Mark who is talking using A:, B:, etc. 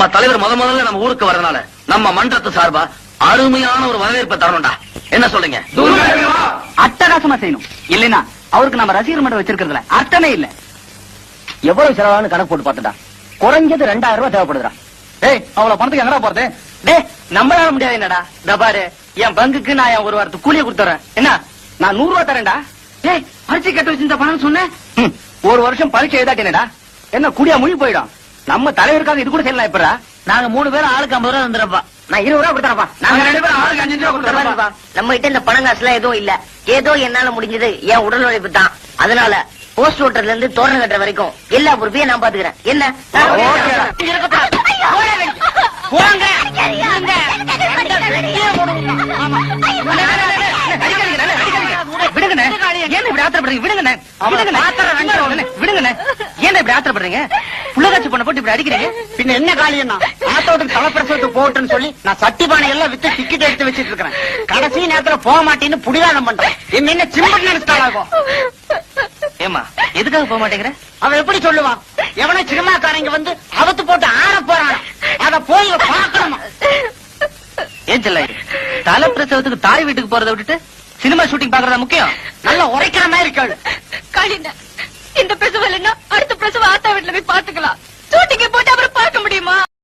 A: நம்ம தலைவர் முத முதல்ல நம்ம ஊருக்கு வரதுனால நம்ம மன்றத்து சார்பா அருமையான ஒரு வரவேற்பை தரணும்டா. என்ன சொல்றீங்க?
B: அட்டகாசமா செய்யணும். இல்லைன்னா அவருக்கு நம்ம ரசிகர் மன்றம் வச்சிருக்கிறதுல அர்த்தமே இல்ல. எவ்வளவு செலவானு கணக்கு போட்டு பார்த்துடா குறைஞ்சது ரெண்டாயிரம் ரூபாய் தேவைப்படுதுடா.
A: டேய் அவ்வளவு பணத்துக்கு எங்கடா போறது?
B: டேய் நம்மளால முடியாது என்னடா. இந்த பாரு என் பங்குக்கு நான் என் ஒரு வாரத்துக்கு கூலியை கொடுத்துறேன் என்ன? நான் நூறு ரூபாய் தரேன்டா? டேய் பரிசை கட்ட வச்சிருந்த பணம் சொன்னேன்? ஒரு வருஷம் பரீட்சை எழுதாட்டேனடா என்ன குடியா முழி போயிடும். நம்ம தலைவருக்காக இது கூட செய்யலாம் இப்படா
A: நாங்க மூணு பேரும் ஆளுக்கு ஐம்பது ரூபா வந்துடுறப்பா
B: நான் இருபது ரூபா கொடுத்தறப்பா.
A: நாங்க ரெண்டு பேரும் ஆளுக்கு அஞ்சு ரூபா.
C: நம்ம கிட்ட இந்த பணம் காசுலாம் எதுவும் இல்ல. ஏதோ என்னால முடிஞ்சது என் உடல் உழைப்பு தான். அதனால போஸ்ட் ஓட்டர்ல இருந்து தோரணம் கட்டுற வரைக்கும் எல்லா பொறுப்பையும் நான் பாத்துக்கிறேன். என்ன?
B: ஓகேடா.
C: இங்க இருக்கப்பா. போட
B: ஆத்திரப்படுறீங்க புள்ளகாட்சி பண்ண போட்டு இப்படி அடிக்கிறீங்க?
D: பின்ன என்ன காலியன்னா ஆத்தோட்டுக்கு தலைப்பிரசவத்துக்கு போட்டுன்னு சொல்லி நான் சட்டி பானை எல்லாம் வித்து டிக்கெட் எடுத்து வச்சிட்டு இருக்கிறேன் கடைசி நேரத்துல போக மாட்டேன்னு புடிவாதம் பண்றேன். என்ன என்ன சிம்பட் நினைச்சிட்டாளாகும்
B: ஏமா எதுக்காக போக மாட்டேங்கிற?
D: அவன் எப்படி சொல்லுவான்? எவனோ சினிமாக்காரங்க வந்து அவத்து போட்டு ஆட போறான். அத போய் பார்க்கணுமா?
B: ஏன் செல்ல தலை பிரசவத்துக்கு தாய் வீட்டுக்கு போறதை விட்டுட்டு சினிமா ஷூட்டிங் பாக்குறதா முக்கியம்?
D: நல்லா உரைக்கிற மாதிரி
E: பிரசவம் இல்லைன்னா அடுத்த பிரசவம் ஆத்தா வீட்டுல போய் பாத்துக்கலாம்